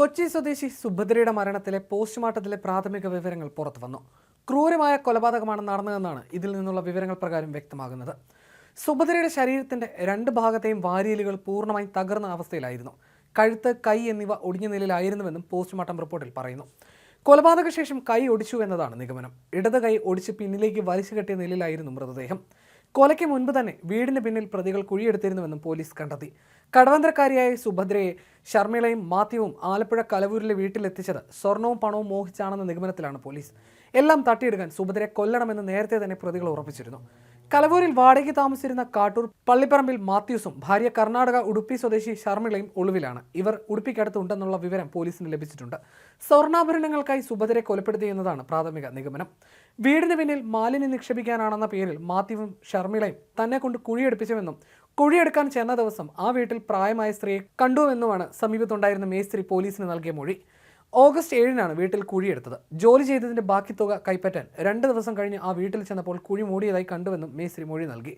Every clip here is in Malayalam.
കൊച്ചി സ്വദേശി സുഭദ്രയുടെ മരണത്തിലെ പോസ്റ്റ്മോർട്ടത്തിലെ പ്രാഥമിക വിവരങ്ങൾ പുറത്തു വന്നു ക്രൂരമായ കൊലപാതകമാണ് നടന്നതെന്നാണ് ഇതിൽ നിന്നുള്ള വിവരങ്ങൾ പ്രകാരം വ്യക്തമാകുന്നത്. സുഭദ്രയുടെ ശരീരത്തിന്റെ രണ്ട് ഭാഗത്തെയും വാരിയലുകൾ പൂർണമായി തകർന്ന അവസ്ഥയിലായിരുന്നു. കഴുത്ത് കൈ എന്നിവ ഒടിഞ്ഞ നിലയിലായിരുന്നുവെന്നും പോസ്റ്റ്മോർട്ടം റിപ്പോർട്ടിൽ പറയുന്നു. കൊലപാതക ശേഷം കൈ ഒടിച്ചു എന്നതാണ് നിഗമനം. ഇടത് കൈ ഒടിച്ച് പിന്നിലേക്ക് വലിച്ചു കെട്ടിയ നിലയിലായിരുന്നു മൃതദേഹം. കൊലയ്ക്ക് മുൻപ് തന്നെ വീടിന് പിന്നിൽ പ്രതികൾ കുഴിയെടുത്തിരുന്നുവെന്നും പോലീസ് കണ്ടെത്തി. കടവന്ത്രക്കാരിയായ സുഭദ്രയെ ശർമിളയും മാത്യുവും ആലപ്പുഴ കലവൂരിലെ വീട്ടിലെത്തിച്ചത് സ്വർണവും പണവും മോഹിച്ചാണെന്ന നിഗമനത്തിലാണ് പോലീസ്. എല്ലാം തട്ടിയെടുക്കാൻ സുഭദ്രയെ കൊല്ലണമെന്ന് നേരത്തെ തന്നെ പ്രതികൾ ഉറപ്പിച്ചിരുന്നു. കലവൂരിൽ വാടകയ്ക്ക് താമസിച്ചിരുന്ന കാട്ടൂർ പള്ളിപ്പറമ്പിൽ മാത്യൂസും ഭാര്യ കർണാടക ഉടുപ്പി സ്വദേശി ശർമ്മിളയും ഒളിവിലാണ്. ഇവർ ഉടുപ്പിക്കടുത്ത് ഉണ്ടെന്നുള്ള വിവരം പോലീസിന് ലഭിച്ചിട്ടുണ്ട്. സ്വർണാഭരണങ്ങൾക്കായി സുഭദ്രയെ കൊലപ്പെടുത്തിയെന്നതാണ് പ്രാഥമിക നിഗമനം. വീടിന് പിന്നിൽ മാലിന്യം നിക്ഷേപിക്കാനാണെന്ന പേരിൽ മാത്യുവും ഷർമിളയും തന്നെ കൊണ്ട് കുഴിയെടുപ്പിച്ചുവെന്നും കുഴിയെടുക്കാൻ ചെന്ന ദിവസം ആ വീട്ടിൽ പ്രായമായ സ്ത്രീയെ കണ്ടുവെന്നുമാണ് സമീപത്തുണ്ടായിരുന്ന മേസ്ത്രി പോലീസിന് നൽകിയ മൊഴി. ഓഗസ്റ്റ് ഏഴിനാണ് വീട്ടിൽ കുഴിയെടുത്തത്. ജോലി ചെയ്തതിന്റെ ബാക്കി തുക കൈപ്പറ്റാൻ രണ്ട് ദിവസം കഴിഞ്ഞ് ആ വീട്ടിൽ ചെന്നപ്പോൾ കുഴി മൂടിയതായി കണ്ടുവെന്നും മേസ്ത്രി മൊഴി നൽകി.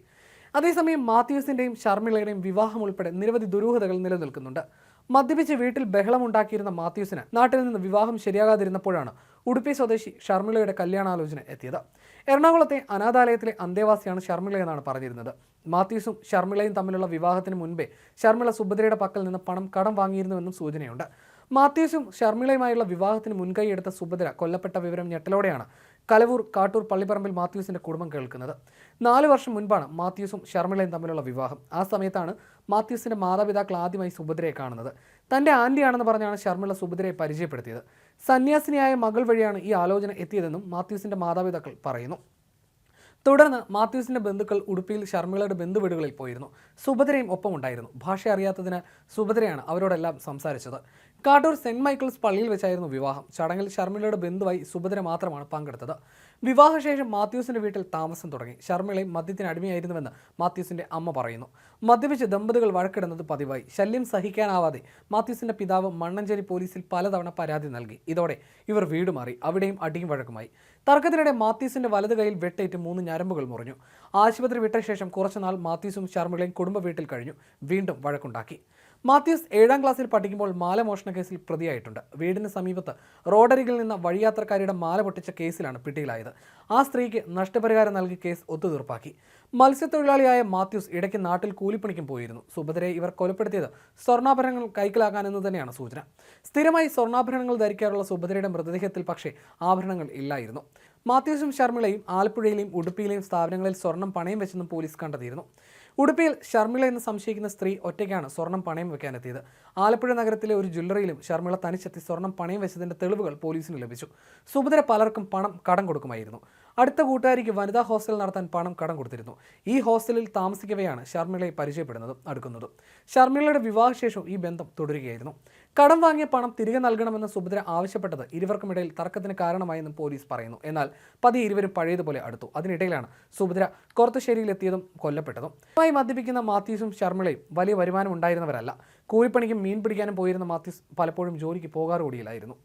അതേസമയം മാത്യൂസിന്റെയും ശർമ്മിളയുടെയും വിവാഹം ഉൾപ്പെടെ നിരവധി ദുരൂഹതകൾ നിലനിൽക്കുന്നുണ്ട്. മദ്യപിച്ച് വീട്ടിൽ ബഹളമുണ്ടാക്കിയിരുന്ന മാത്യൂസിന് നാട്ടിൽ നിന്ന് വിവാഹം ശരിയാകാതിരുന്നപ്പോഴാണ് ഉടുപ്പി സ്വദേശി ഷർമിളയുടെ കല്യാണാലോചന എത്തിയത്. എറണാകുളത്തെ അനാഥാലയത്തിലെ അന്തേവാസിയാണ് ഷർമിള എന്നാണ് പറഞ്ഞിരുന്നത്. മാത്യൂസും ഷർമിളയും തമ്മിലുള്ള വിവാഹത്തിന് മുൻപേ ഷർമിള സുഭദ്രയുടെ പക്കൽ നിന്ന് പണം കടം വാങ്ങിയിരുന്നുവെന്നും സൂചനയുണ്ട്. മാത്യൂസും ഷർമിളയുമായുള്ള വിവാഹത്തിന് മുൻകൈയെടുത്ത സുഭദ്ര കൊല്ലപ്പെട്ട വിവരം ഞെട്ടലോടെയാണ് കലവൂർ കാട്ടൂർ പള്ളിപ്പറമ്പിൽ മാത്യൂസിന്റെ കുടുംബം കേൾക്കുന്നത്. നാല് വർഷം മുൻപാണ് മാത്യൂസും ഷർമിളയും തമ്മിലുള്ള വിവാഹം. ആ സമയത്താണ് മാത്യൂസിന്റെ മാതാപിതാക്കൾ ആദ്യമായി സുഭദ്രയെ കാണുന്നത്. തന്റെ ആന്റിയാണെന്ന് പറഞ്ഞാണ് ഷർമിള സുഭദ്രയെ പരിചയപ്പെടുത്തിയത്. സന്യാസിനിയായ മകൾ വഴിയാണ് ഈ ആലോചന എത്തിയതെന്നും മാത്യൂസിന്റെ മാതാപിതാക്കൾ പറയുന്നു. തുടർന്ന് മാത്യൂസിന്റെ ബന്ധുക്കൾ ഉടുപ്പിയിൽ ഷർമിളയുടെ ബന്ധുവീടുകളിൽ പോയിരുന്നു. സുഭദ്രയും ഒപ്പമുണ്ടായിരുന്നു. ഭാഷ അറിയാത്തതിനാൽ സുഭദ്രയാണ് അവരോടെല്ലാം സംസാരിച്ചത്. കാട്ടൂർ സെന്റ് മൈക്കിൾസ് പള്ളിയിൽ വെച്ചായിരുന്നു വിവാഹം. ചടങ്ങിൽ ഷർമിളയുടെ ബന്ധുവായി സുഭദ്ര മാത്രമാണ് പങ്കെടുത്തത്. വിവാഹശേഷം മാത്യൂസിന്റെ വീട്ടിൽ താമസം തുടങ്ങി. ഷർമിളയും മദ്യത്തിന് അടിമയായിരുന്നുവെന്ന് മാത്യൂസിന്റെ അമ്മ പറയുന്നു. മദ്യപിച്ച് ദമ്പതികൾ വഴക്കിടുന്നത് പതിവായി. ശല്യം സഹിക്കാനാവാതെ മാത്യൂസിന്റെ പിതാവ് മണ്ണഞ്ചേരി പോലീസിൽ പലതവണ പരാതി നൽകി. ഇതോടെ ഇവർ വീട് മാറി. അവിടെയും അടിയും വഴക്കുമായി. തർക്കത്തിനിടെ മാത്യൂസിന്റെ വലത് കൈയിൽ വെട്ടേറ്റ് മൂന്ന് ഞരമ്പുകൾ മുറിഞ്ഞു. ആശുപത്രി വിട്ട ശേഷം കുറച്ചുനാൾ മാത്യൂസും ഷർമിളയും കുടുംബ വീട്ടിൽ കഴിഞ്ഞു. വീണ്ടും വഴക്കുണ്ടാക്കി. മാത്യൂസ് ഏഴാം ക്ലാസ്സിൽ പഠിക്കുമ്പോൾ മാല മോഷണ കേസിൽ പ്രതിയായിട്ടുണ്ട്. വീടിന് സമീപത്ത് റോഡരികിൽ നിന്ന് വഴിയാത്രക്കാരിയുടെ മാല പൊട്ടിച്ച കേസിലാണ് പിടിയിലായത്. ആ സ്ത്രീക്ക് നഷ്ടപരിഹാരം നൽകി കേസ് ഒത്തുതീർപ്പാക്കി. മത്സ്യത്തൊഴിലാളിയായ മാത്യൂസ് ഇടയ്ക്ക് നാട്ടിൽ കൂലിപ്പണിക്കും പോയിരുന്നു. സുഭദ്രയെ ഇവർ കൊലപ്പെടുത്തിയത് സ്വർണാഭരണങ്ങൾ കൈക്കലാക്കാനെന്ന് തന്നെയാണ് സൂചന. സ്ഥിരമായി സ്വർണാഭരണങ്ങൾ ധരിക്കാറുള്ള സുഭദ്രയുടെ മൃതദേഹത്തിൽ പക്ഷേ ആഭരണങ്ങൾ ഇല്ലായിരുന്നു. മാത്യൂസും ശർമ്മിളയും ആലപ്പുഴയിലെയും ഉടുപ്പിയിലെയും സ്ഥാപനങ്ങളിൽ സ്വർണം പണയം വെച്ചെന്നും പോലീസ് കണ്ടെത്തിയിരുന്നു. ഉടുപ്പിയിൽ ഷർമിള എന്ന് സംശയിക്കുന്ന സ്ത്രീ ഒറ്റയ്ക്കാണ് സ്വർണം പണയം വെക്കാനെത്തിയത്. ആലപ്പുഴ നഗരത്തിലെ ഒരു ജ്വല്ലറിയിലും ഷർമിള തനിച്ചെത്തി സ്വർണം പണയം വെച്ചതിന്റെ തെളിവുകൾ പോലീസിന് ലഭിച്ചു. സുഭദ്ര പലർക്കും പണം കടം കൊടുക്കുമായിരുന്നു. അടുത്ത കൂട്ടുകാരിക്ക് വനിതാ ഹോസ്റ്റൽ നടത്താൻ പണം കടം കൊടുത്തിരുന്നു. ഈ ഹോസ്റ്റലിൽ താമസിക്കവെയാണ് ഷർമിളയെ പരിചയപ്പെടുന്നതും അടുക്കുന്നതും. ഷർമിളയുടെ വിവാഹശേഷം ഈ ബന്ധം തുടരുകയായിരുന്നു. കടം വാങ്ങിയ പണം തിരികെ നൽകണമെന്ന് സുഭദ്ര ആവശ്യപ്പെട്ടത് ഇരുവർക്കുമിടയിൽ തർക്കത്തിന് കാരണമായെന്നും പോലീസ് പറയുന്നു. എന്നാൽ പതി ഇരുവരും പഴയതുപോലെ അടുത്തു. അതിനിടയിലാണ് സുഭദ്ര കൊറത്തുശ്ശേരിയിലെത്തിയതും കൊല്ലപ്പെട്ടതും. മായി മദ്യപിക്കുന്ന മാത്യൂസും ശർമ്മളയും വലിയ വരുമാനം ഉണ്ടായിരുന്നവരല്ല. കൂലിപ്പണിക്കും മീൻ പിടിക്കാനും പോയിരുന്ന മാത്യൂസ് പലപ്പോഴും ജോലിക്ക് പോകാറുകൂടിയില്ലായിരുന്നു.